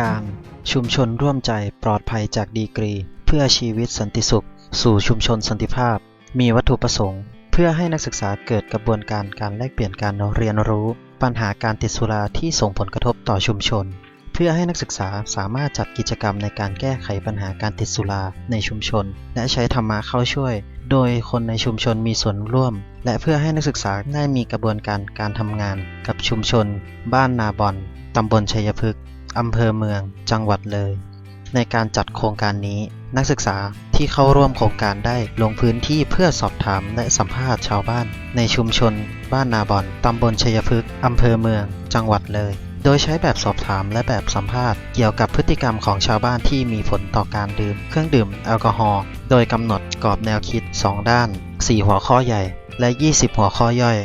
การชุมชนร่วมใจปลอดภัยจากดีกรี เพื่อชีวิตสันติสุข สู่ชุมชนสันติภาพ มีวัตถุประสงค์ เพื่อให้นักศึกษาเกิดกระบวนการการแลกเปลี่ยนการเรียนรู้ ปัญหาการติดสุราที่ส่งผลกระทบต่อชุมชน เพื่อให้นักศึกษาสามารถจัดกิจกรรมในการแก้ไขปัญหาการติดสุราในชุมชน และใช้ธรรมะเข้าช่วย โดยคนในชุมชนมีส่วนร่วม และเพื่อให้นักศึกษาได้มีกระบวนการการทำงาน กับชุมชน บ้านนาบอนตำบลชัยพฤกษ์ อำเภอเมือง จังหวัดเลย ในการจัดโครงการนี้ นักศึกษาที่เข้าร่วมโครงการได้ลงพื้นที่เพื่อสอบถามและสัมภาษณ์ชาวบ้าน ในชุมชน บ้านนาบอนตำบลชัยพฤกษ์อำเภอเมือง จังหวัดเลย โดยใช้แบบสอบถามและแบบสัมภาษณ์เกี่ยวกับพฤติกรรมของชาวบ้านที่มีผลต่อการดื่มเครื่องดื่มแอลกอฮอล์โดยกำหนดกรอบแนวคิด 2 ด้าน 4 หัวข้อใหญ่ และ 20 หัวข้อย่อย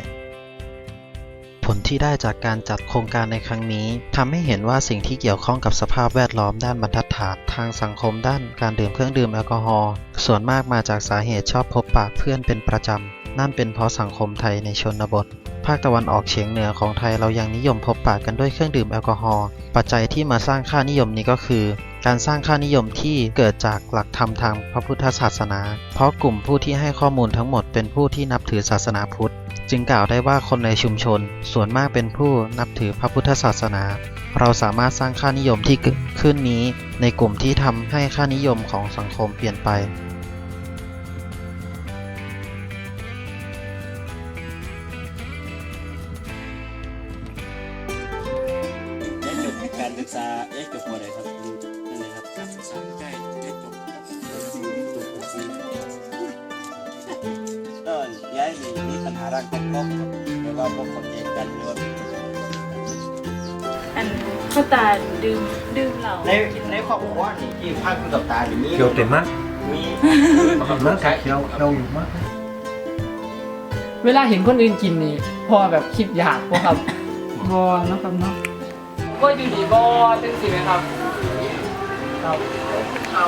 ผลที่ได้จากการจัดโครงการในครั้งนี้ทำให้เห็นว่าสิ่งที่เกี่ยวข้องกับสภาพแวดล้อมด้านบรรทัดฐานทางสังคมด้านการดื่มเครื่องดื่มแอลกอฮอล์ส่วนมากมาจากสาเหตุชอบพบปะเพื่อนเป็นประจำ นั่นเป็นเพราะสังคมไทยในชนบท ภาคตะวันออกเฉียงเหนือของไทยเรายังนิยมพบปะกันด้วยเครื่องดื่มแอลกอฮอล์ปัจจัยที่มาสร้างค่านิยมนี้ก็คือ การสร้างค่านิยมที่เกิดจากหลักธรรมทางพระพุทธศาสนา เพราะกลุ่มผู้ที่ให้ข้อมูลทั้งหมดเป็นผู้ที่นับถือศาสนาพุทธ จึงกล่าวได้ว่าคนในชุมชน ส่วนมากเป็นผู้นับถือพระพุทธศาสนา เราสามารถสร้างค่านิยมที่เกิดขึ้นนี้ ในกลุ่มที่ทำให้ค่านิยมของสังคมเปลี่ยนไปจบการศึกษาได้จบมอะไรครับนั่นเลยครับ การศึกษาใช่ได้จบครับก็ย้ายหนีมีปัญหาร่างกายครับหรือว่าพวกคนเองกันหรือว่าอันข้าวตาดื่มดื่มเหล้าในในครอบครัวนี่ที่พักอยู่กับตาหรือมีเขียวเต็มมากมีมากเขียวเขียวอยู่มากเวลาเห็นคนอื่นกินนี่พอแบบคิดอยากบ่ครับบอเนะครับเนาะก็อยู่ดีบ่จังสิไหมครับ เราเขา